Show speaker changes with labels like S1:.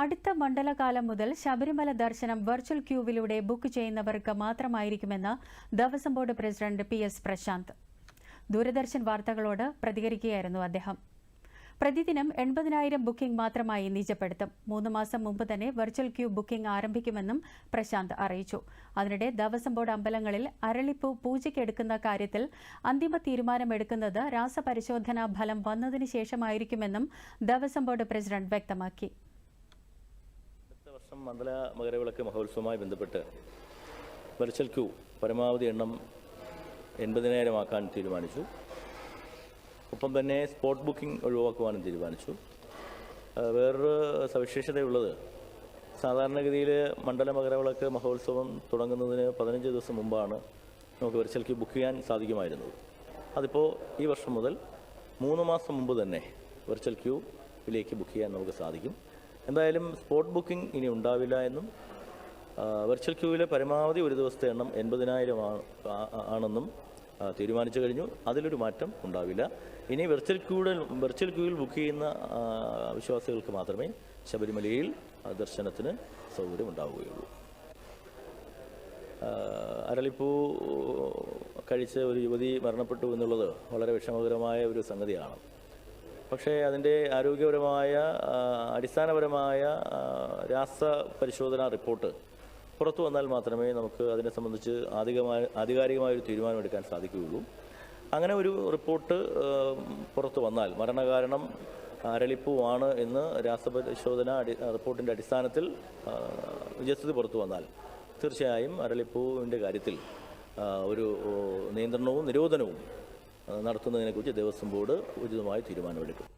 S1: അടുത്ത മണ്ഡലകാലം മുതൽ ശബരിമല ദർശനം വെർച്വൽ ക്യൂവിലൂടെ ബുക്ക് ചെയ്യുന്നവർക്ക് മാത്രമായിരിക്കുമെന്ന് Devaswom board president P S Prashanth. Doordarshan വാർത്തകളോട് പ്രതികരിക്കുകയായിരുന്നു അദ്ദേഹം. പ്രതിദിനം എൺപതിനായിരം ബുക്കിംഗ് മാത്രമായി നിജപ്പെടുത്തും. മൂന്ന് മാസം മുമ്പ് തന്നെ വെർച്വൽ ക്യൂ ബുക്കിംഗ് ആരംഭിക്കുമെന്നും പ്രശാന്ത് അറിയിച്ചു. അതിനിടെ ദേവസ്വം ബോർഡ് അമ്പലങ്ങളിൽ അരളിപ്പൂ പൂജയ്ക്കെടുക്കുന്ന കാര്യത്തിൽ അന്തിമ തീരുമാനമെടുക്കുന്നത് രാസപരിശോധനാ ഫലം വന്നതിന് ശേഷമായിരിക്കുമെന്നും ദേവസ്വം ബോർഡ് പ്രസിഡന്റ് വ്യക്തമാക്കി.
S2: വർഷം മണ്ഡല മകരവിളക്ക് മഹോത്സവവുമായി ബന്ധപ്പെട്ട് വെർച്വൽ ക്യൂ പരമാവധി എണ്ണം എൺപതിനായിരമാക്കാൻ തീരുമാനിച്ചു. ഒപ്പം തന്നെ സ്പോട്ട് ബുക്കിംഗ് ഒഴിവാക്കുവാനും തീരുമാനിച്ചു. വേറൊരു സവിശേഷതയുള്ളത് സാധാരണഗതിയിൽ മണ്ഡല മകരവിളക്ക് മഹോത്സവം തുടങ്ങുന്നതിന് പതിനഞ്ച് ദിവസം മുമ്പാണ് നമുക്ക് വെർച്വൽ ക്യൂ ബുക്ക് ചെയ്യാൻ സാധിക്കുമായിരുന്നത്. അതിപ്പോൾ ഈ വർഷം മുതൽ മൂന്ന് മാസം മുമ്പ് തന്നെ വെർച്വൽ ക്യൂവിലേക്ക് ബുക്ക് ചെയ്യാൻ നമുക്ക് സാധിക്കും. എന്തായാലും സ്പോട്ട് ബുക്കിംഗ് ഇനി ഉണ്ടാവില്ല എന്നും വെർച്വൽ ക്യൂവിലെ പരമാവധി ഒരു ദിവസത്തെ എണ്ണം എൺപതിനായിരം ആണെന്നും തീരുമാനിച്ചു കഴിഞ്ഞു. അതിലൊരു മാറ്റം ഉണ്ടാവില്ല. ഇനി വെർച്വൽ ക്യൂടെ വെർച്വൽ ക്യൂവിൽ ബുക്ക് ചെയ്യുന്ന വിശ്വാസികൾക്ക് മാത്രമേ ശബരിമലയിൽ ദർശനത്തിന് സൗകര്യം ഉണ്ടാവുകയുള്ളൂ. അരളിപ്പൂ കഴിച്ച് ഒരു യുവതി മരണപ്പെട്ടു എന്നുള്ളത് വളരെ വിഷമകരമായ ഒരു സംഗതിയാണ്. പക്ഷേ അതിന്റെ ആരോഗ്യപരമായ അടിസ്ഥാനപരമായ രാസ പരിശോധനാ റിപ്പോർട്ട് പുറത്തു വന്നാൽ മാത്രമേ നമുക്ക് അതിനെ സംബന്ധിച്ച് ആധികമായ ആധികാരികമായൊരു തീരുമാനമെടുക്കാൻ സാധിക്കുകയുള്ളൂ. അങ്ങനെ ഒരു റിപ്പോർട്ട് പുറത്തു വന്നാൽ മരണകാരണം അരളിപ്പുവാണ് എന്ന് രാസപരിശോധന അടി റിപ്പോർട്ടിന്റെ അടിസ്ഥാനത്തിൽ വിജസ്ഥിതി പുറത്തു വന്നാൽ തീർച്ചയായും അരളിപ്പൂവിന്റെ കാര്യത്തിൽ ഒരു നിയന്ത്രണവും നിരോധനവും നടത്തുന്നതിനെക്കുറിച്ച് ദേവസ്വം ബോർഡ് ഉചിതമായ തീരുമാനമെടുക്കും.